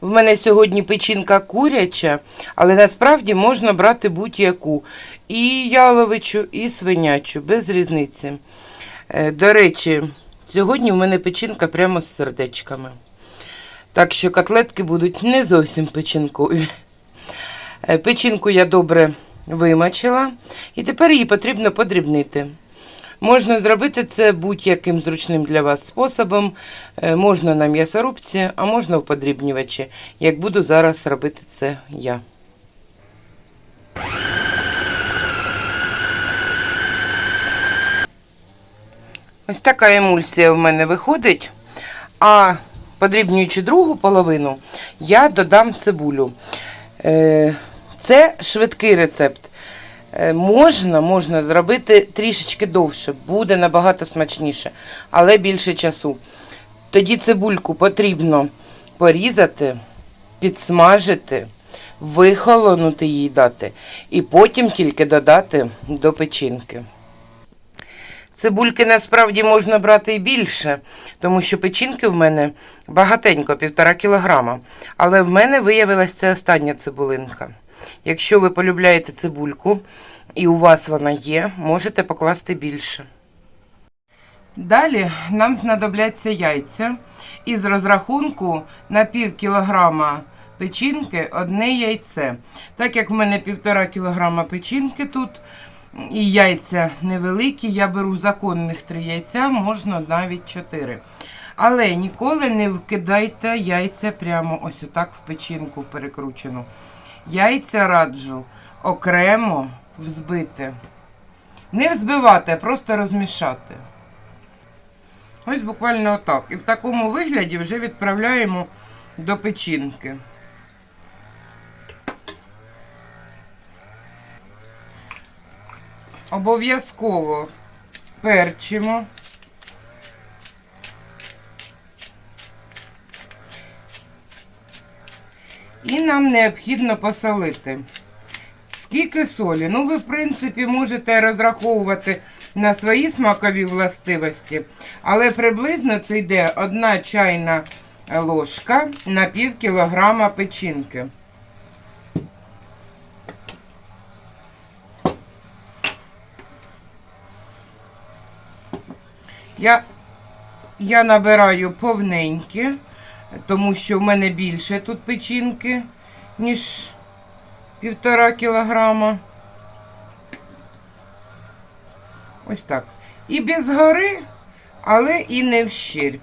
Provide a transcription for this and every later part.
В мене сьогодні печінка куряча, але насправді можна брати будь-яку. І яловичу, і свинячу, без різниці. Е, До речі, сьогодні в мене печінка прямо з сердечками. Так що котлетки будуть не зовсім печінкові. Е, Печінку я добре вимочила, і тепер її потрібно подрібнити. Можна зробити це будь-яким зручним для вас способом. Е, Можна на м'ясорубці, а можна в подрібнювачі, як буду зараз робити це я. Ось така емульсія в мене виходить. А подрібнюючи другу половину, я додам цибулю. Е, Це швидкий рецепт. Е, Можна, можна зробити трішечки довше, буде набагато смачніше, але більше часу. Тоді цибульку потрібно порізати, підсмажити, вихолонути їй дати, і потім тільки додати до печінки. Цибульки насправді можна брати і більше, тому що печінки в мене багатенько, півтора кілограма. Але в мене виявилась це остання цибулинка. Якщо ви полюбляєте цибульку і у вас вона є, можете покласти більше. Далі нам знадобляться яйця. Із розрахунку на пів кілограма печінки одне яйце. Так як в мене півтора кілограма печінки тут, і яйця невеликі, я беру законних три яйця, можна навіть чотири. Але ніколи не вкидайте яйця прямо ось отак в печінку перекручену. Яйця раджу окремо взбити. Не взбивати, а просто розмішати. Ось буквально отак. І в такому вигляді вже відправляємо до печінки. Обов'язково перчимо. І нам необхідно посолити. Скільки солі? Ну, ви, в принципі, можете розраховувати на свої смакові властивості, але приблизно це йде одна чайна ложка на пів кілограма печінки. Я, я набираю повненькі, тому що в мене більше тут печінки, ніж півтора кілограма. Ось так. І без гори, але і не вщерб.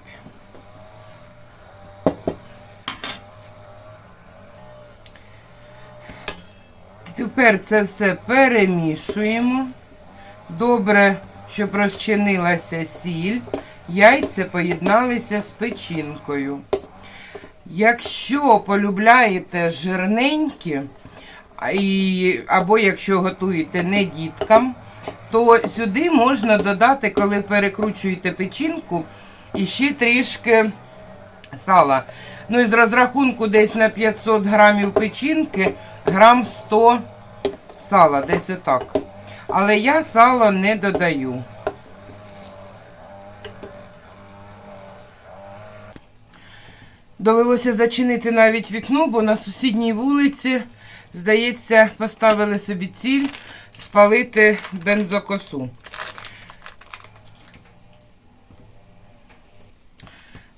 Тепер це все перемішуємо. Добре, щоб розчинилася сіль. Яйця поєдналися з печінкою. Якщо полюбляєте жирненькі, або якщо готуєте не діткам, то сюди можна додати, коли перекручуєте печінку, і ще трішки сала. Ну і з розрахунку десь на 500 грамів печінки, грам 100 сала, десь отак. Але я сало не додаю. Довелося зачинити навіть вікно, бо на сусідній вулиці, здається, поставили собі ціль спалити бензокосу.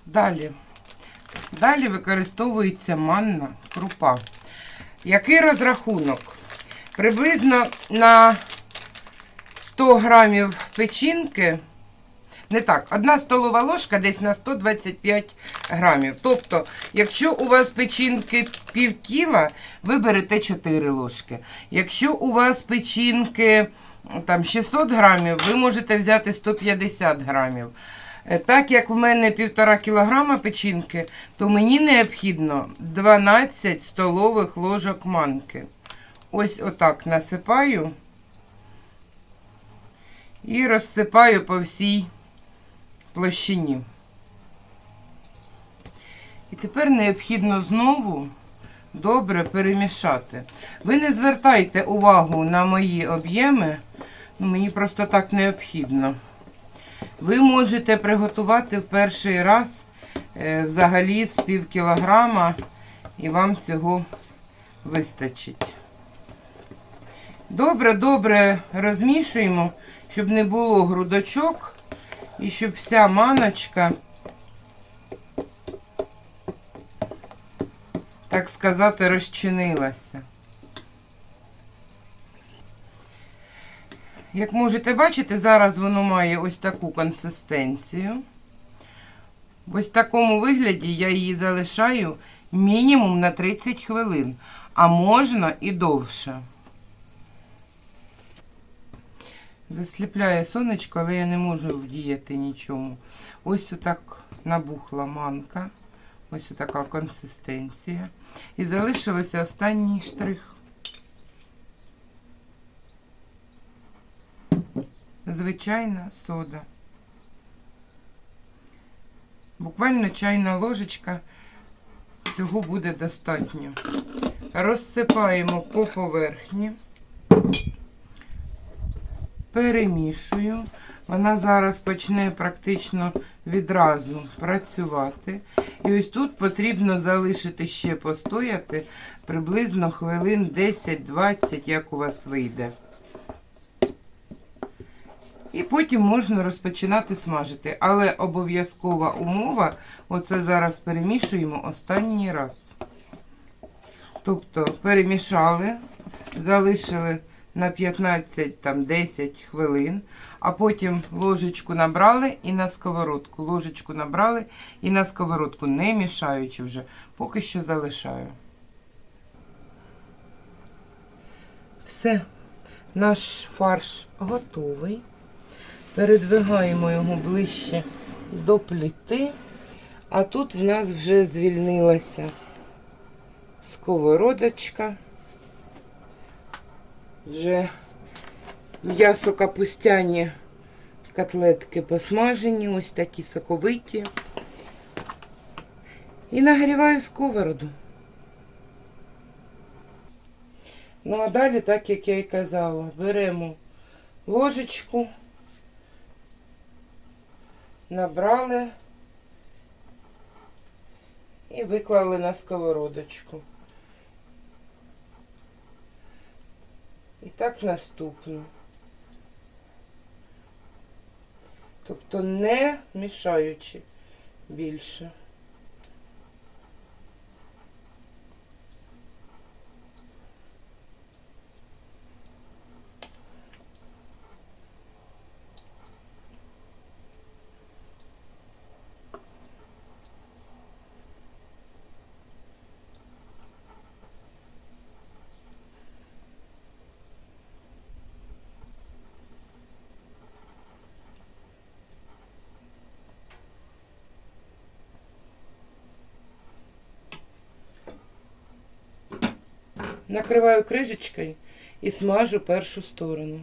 Далі. Далі використовується манна крупа. Який розрахунок? Приблизно на 100 грамів печінки, не так, одна столова ложка десь на 125 грамів. Тобто, якщо у вас печінки пів кіла, ви берете 4 ложки. Якщо у вас печінки там 600 грамів, ви можете взяти 150 грамів. Е, Так як в мене півтора кілограма печінки, то мені необхідно 12 столових ложок манки. Ось отак насипаю і розсипаю по всій площині. І тепер необхідно знову добре перемішати. Ви не звертайте увагу на мої об'єми, ну, мені просто так необхідно. Ви можете приготувати в перший раз е, взагалі з пів кілограма і вам цього вистачить. Добре, добре розмішуємо, щоб не було грудочок і щоб вся маночка, так сказати, розчинилася. Як можете бачити, зараз воно має ось таку консистенцію. В ось такому вигляді я її залишаю мінімум на 30 хвилин, а можна і довше. Засліпляє сонечко, але я не можу вдіяти нічому. Ось отак набухла манка. Ось така консистенція. І залишилося останній штрих. Звичайна сода. Буквально чайна ложечка. Цього буде достатньо. Розсипаємо по поверхні. Перемішую. Вона зараз почне практично відразу працювати. І ось тут потрібно залишити ще постояти приблизно хвилин 10-20, як у вас вийде. І потім можна розпочинати смажити. Але обов'язкова умова, оце зараз перемішуємо останній раз. Тобто перемішали, залишили на 15-10 хвилин, а потім ложечку набрали і на сковородку. Ложечку набрали і на сковородку, не мішаючи вже, поки що залишаю. Все, наш фарш готовий. Передвигаємо його ближче до пліти, а тут в нас вже звільнилася сковородочка. Вже м'ясо капустяні котлетки посмажені, ось такі соковиті. І нагріваю сковороду. Ну, а далі, так як я і казала, беремо ложечку, набрали і виклали на сковородочку. І так наступно. Тобто не мішаючи більше. Накриваю кришечкою і смажу першу сторону.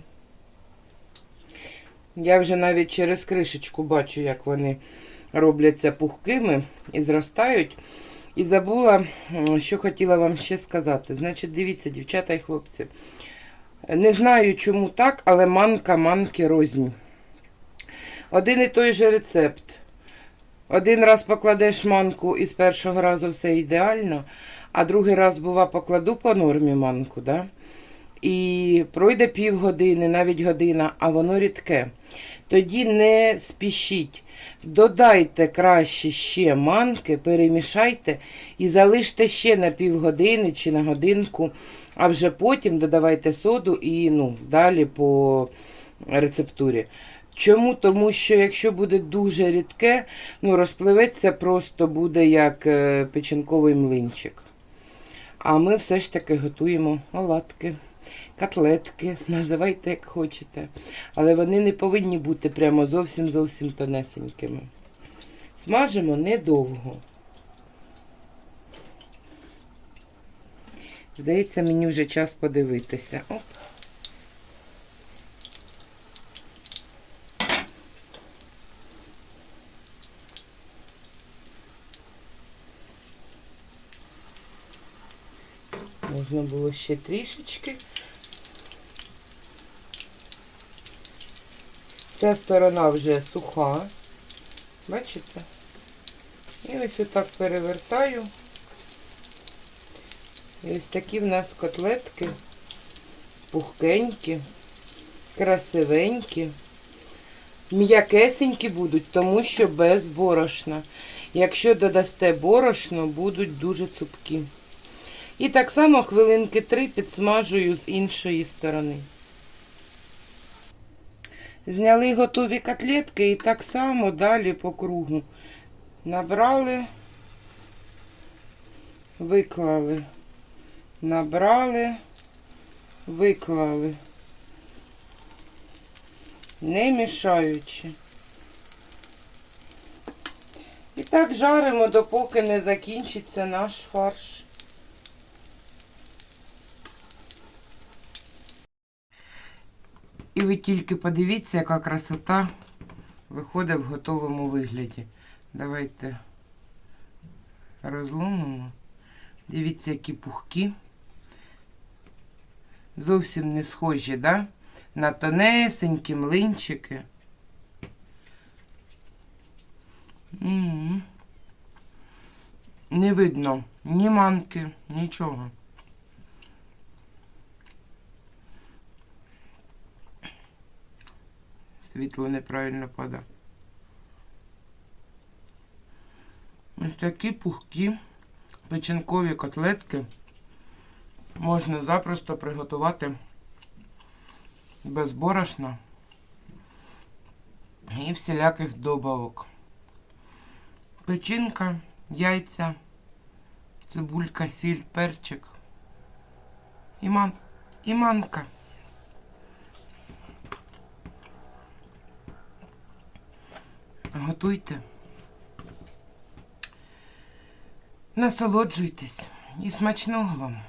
Я вже навіть через кришечку бачу, як вони робляться пухкими і зростають. І забула, що хотіла вам ще сказати. Значить, дивіться, дівчата і хлопці. Не знаю, чому так, але манка манки розні. Один і той же рецепт. Один раз покладеш манку і з першого разу все ідеально, а другий раз, бува, покладу по нормі манку, да? і пройде півгодини, навіть година, а воно рідке. Тоді не спішіть. Додайте краще ще манки, перемішайте і залиште ще на півгодини чи на годинку, а вже потім додавайте соду і ну, далі по рецептурі. Чому? Тому що якщо буде дуже рідке, ну розпливеться просто буде як е, печінковий млинчик. А ми все ж таки готуємо оладки, котлетки, називайте як хочете. Але вони не повинні бути прямо зовсім зовсім тонесенькими. Смажимо недовго. Здається, мені вже час подивитися. Оп. Можна було ще трішечки. Ця сторона вже суха. Бачите? І ось отак перевертаю. І ось такі в нас котлетки пухкенькі, красивенькі, м'якесенькі будуть, тому що без борошна. Якщо додасте борошно, будуть дуже цупкі. І так само хвилинки три підсмажую з іншої сторони. Зняли готові котлетки і так само далі по кругу. Набрали, виклали, набрали, виклали, не мішаючи. І так жаримо, допоки не закінчиться наш фарш. І ви тільки подивіться, яка красота виходить в готовому вигляді. Давайте розломимо. Дивіться, які пухкі. Зовсім не схожі, да? На тонесенькі млинчики. М-м. Не видно ні манки, нічого. Світло неправильно падає. Ось такі пухкі печінкові котлетки можна запросто приготувати без борошна і всіляких добавок. Печінка, яйця, цибулька, сіль, перчик і, ман... і манка. Готуйте. Насолоджуйтесь і смачного вам.